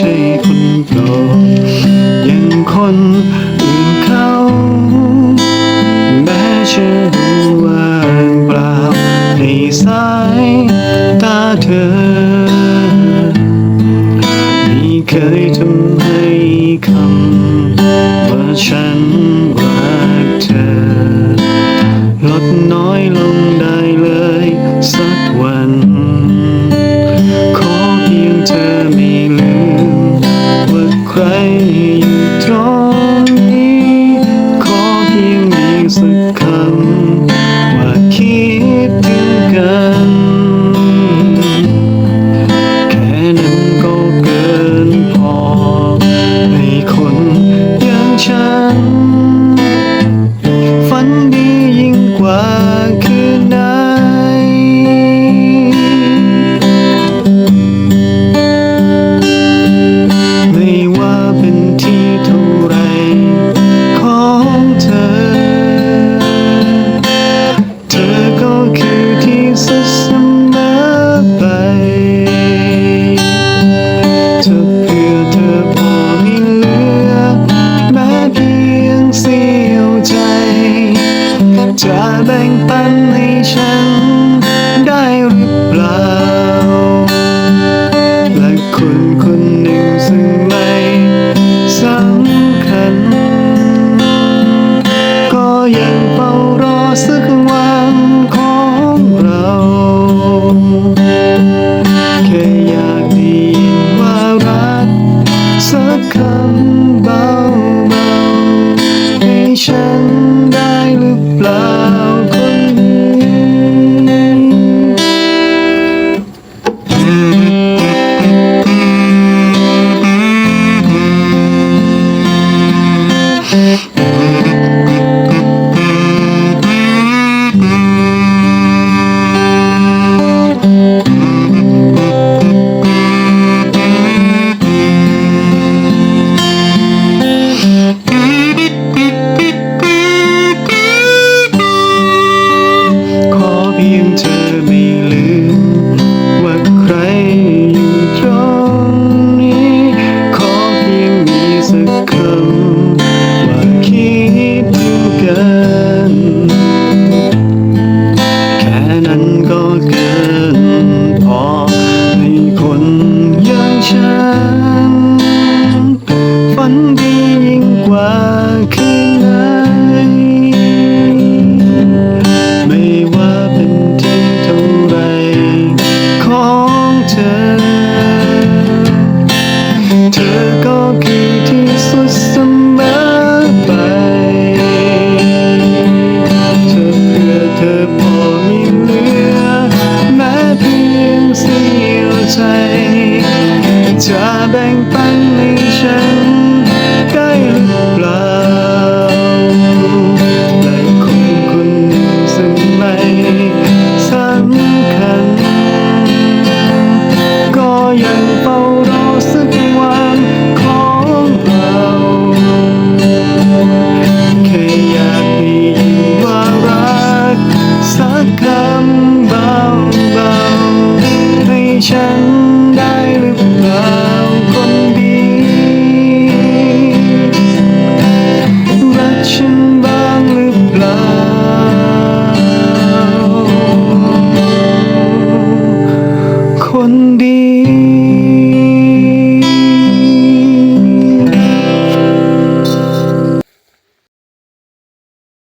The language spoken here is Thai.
ใช่คนโปรดยังคนอื่นเขาแม้ชื่อว่างเปล่าในสายตาเธอไม่เคยทำให้คำว่าฉันรักเธอ ลดน้อยลงได้ 对 ปันให้ฉันได้หรือเปล่า และคนคนหนึ่งซึ่งไม่สำคัญ ก็ยังเฝ้ารอสักวันของเรา แค่อยากได้ว่ารักสักคำเบาๆให้ฉัน 비음질 แบ่งปันใน 你。